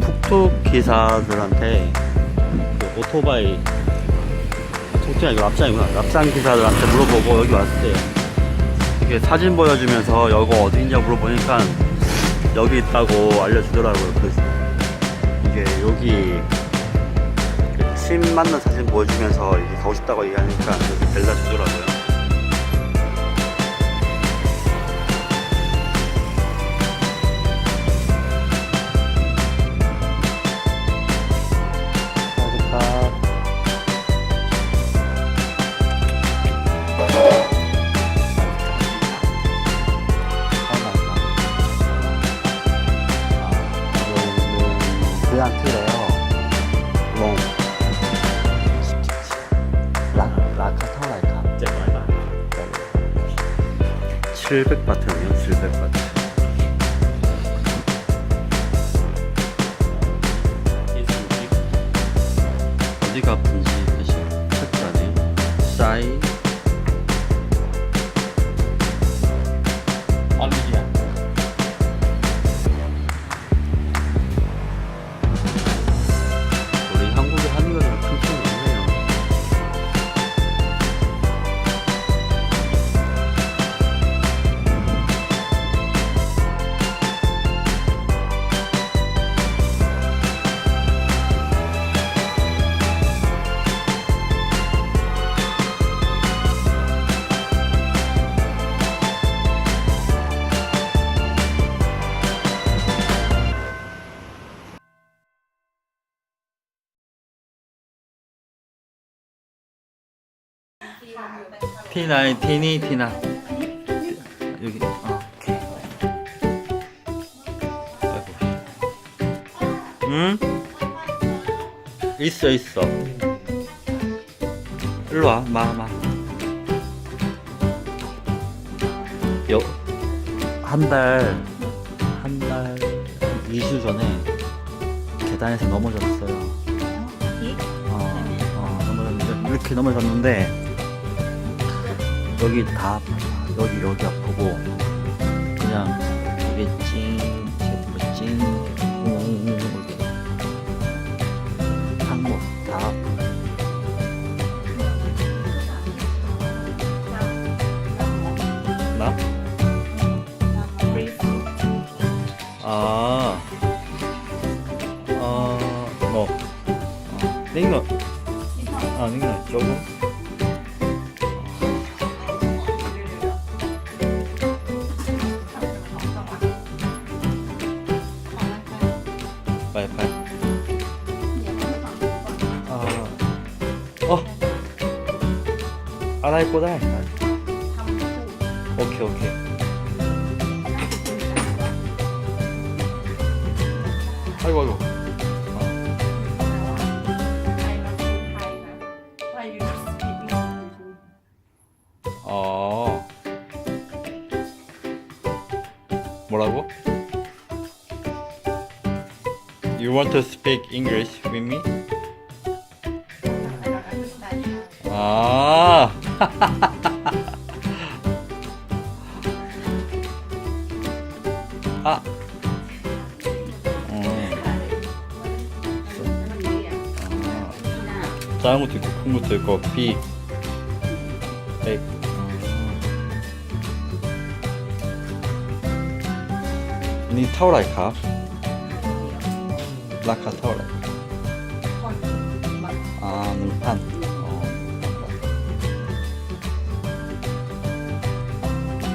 툭툭 기사들한테 그 오토바이 툭툭이 아니고 랍산이구나. 랍산 기사들한테 물어보고 여기 왔을 때 이렇게 사진 보여주면서 여기 어디냐 물어보니까 여기 있다고 알려주더라고요 그 이게 여기 그침 맞는 사진 보여주면서 이렇게 가고 싶다고 얘기하니까 여기 데려다 주더라고요 한 틀에 롱 뭐. 700바트네요 700바트 어디가 분지 다시 찾자네요 싸이 티나이 티니 티나. 여기 어 아이고. 응? 있어 있어. 일로 와 마마. 여한달 한달 2주 전에 계단에서 넘어졌어요. 어, 어, 넘어졌는데 이렇게 넘어졌는데 여기 다. 여기 여기 아프고 그냥 이게 찡 제품 찡 웅, 이렇게 항목 다 아파. 나? 아, 아, 오케이. 아이고 아이고. 어. 뭐라고? You want to speak English with me? 아. 아. 어. 아. 작은 것도 있고 큰 것도 있고 빅. 백. 니 타오라이카? 라카 타오라이카?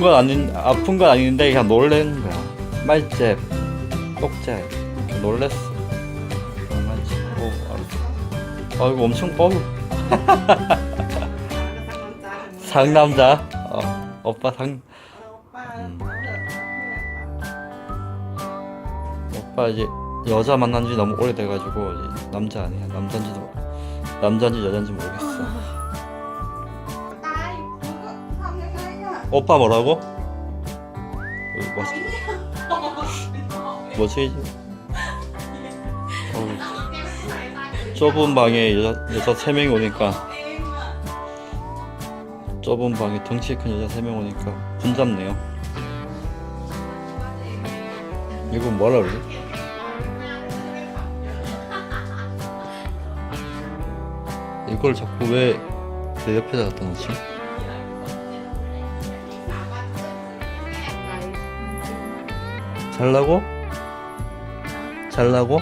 아픈 건 아닌 아픈 건 아닌데 그냥 놀래는 거야. 말잽, 똑잽. 놀랬어. 어, 알았어. 아이고 엄청 어우 상남자 어, 오빠 상 오빠 이제 여자 만난 지 너무 오래돼가지고 이제 남자 아니야 남잔지도 남잔지 여잔지 모르겠어 오빠 뭐라고? 뭐지? 뭐 뭐지? 어, 좁은 방에 여자 여자 3명이 오니까 좁은 방에 덩치 큰 여자 3명 오니까 분잡네요. 이건 뭐라 그래? 이걸 자꾸 왜 내 옆에다 갖다 놓지? 잘라고? 잘라고?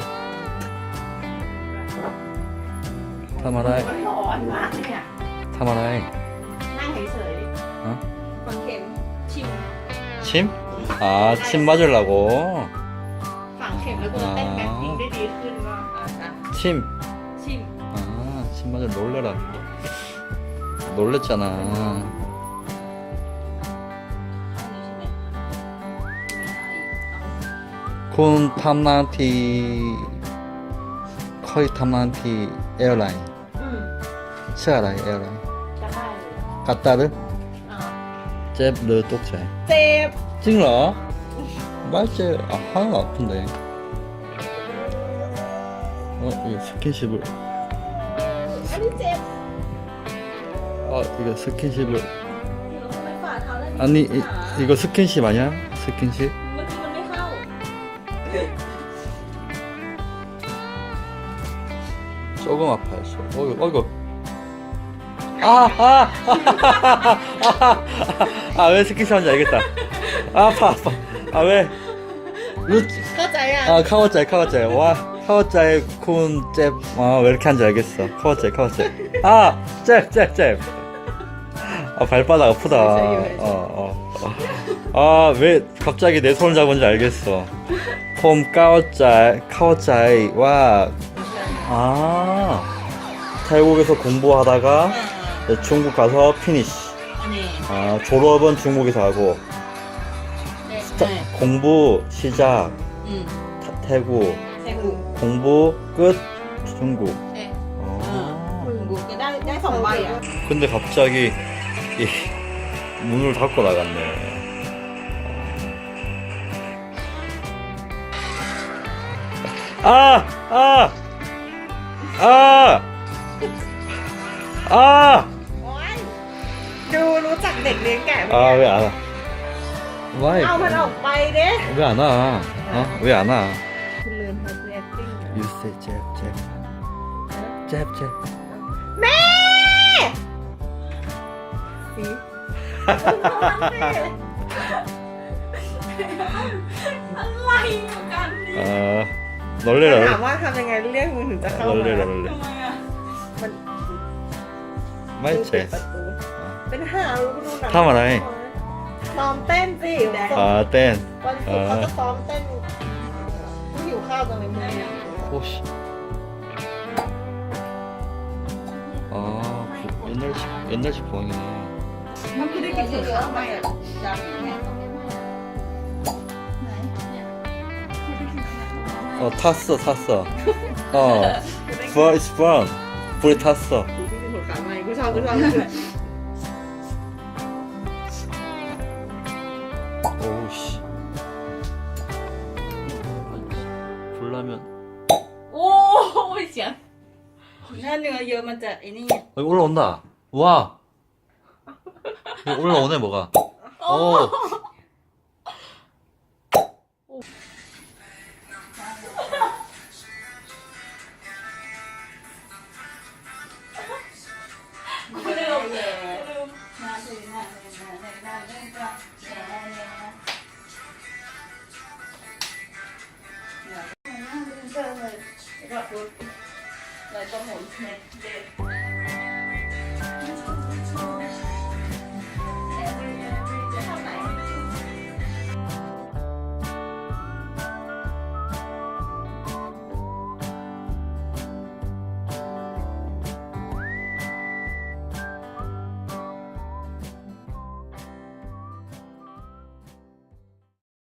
타마라이 타마라이 어? 침? 아, 침 맞으려고? 아, 침? 침? 아, 침 맞으려 놀래라 놀랬잖아 군 탐란티, 커이 탐란티 에어라인. อืม 치아라이 에어라인. จะได้เลย 까따르? อ่า 잽르 똑차이. เจ็บ 찡라? 말째, 아, 하나도 아픈데. 어, 이거 스킨십을. อันนี้เจ็บ 아, 이거 스킨십을. อยู่ทำไมฝ่าเท้าแล้ว 아니, มี 이, ปัญหา 이거 스킨십 아니야? 스킨십? 소금 아파요 소금 어이구 어이구 아아아아왜 스킨십 하는지 알겠다 아파 아파 아왜 가자야. 아 카와짜이 카와짜이 와 카와짜이 쿤잽 아왜 이렇게 하는지 알겠어 카와짜이 카와짜이 아잽잽잽 아 발바닥 아프다 어어아왜 갑자기 내 손을 잡은지 알겠어 폼 까와짜이 카와짜이 와 아 태국에서 공부하다가 중국 가서 피니쉬. 아 졸업은 중국에서 하고. 네. 스타, 공부 시작. 타, 태국. 공부 끝 중국. 아. 어, 근데 갑자기 이 문을 닫고 나갔네. 아! 아! 아, 아. โอ๊ยดูรู้จักเด็กเลี้ยงแกะไหม 아, 왜 안 와? 왜? เอามันออกไปเด้ 왜 안 와? 어? 왜 안 와? คุณลืมเขาเรียกติ้ง You say 잽, 잽. 잽, 잽. แม่สีอะไรเหมือนกั นนี่ 아, ถาม 놀래라. ว่าทำยังไงเรียกมึงถึงจะเข้ามา 놀래라, 놀래. ทำไมอ่ะมัน 마이 ดูปิด 체. ประตูเป็นหารู้ดูหนัง ทำอะไร ซ้อมเต้นสิ 아, 땐. วันศุกร์เขาจะซ้อมเต้นกูหิวข้าวจังเลยมึงเนี่ย 오씨. 아, 그 옛날식, 옛날식 보이네. มันคือได้กินเยอะๆไหมอ่ะ 어 탔어 탔어. 어 First from 불에 탔어. 오우씨. 불라면. 오, 我想，那那个油嘛在，一定 여기 올라온다. 와. 올라오네 뭐가. 어. 오. Yeah.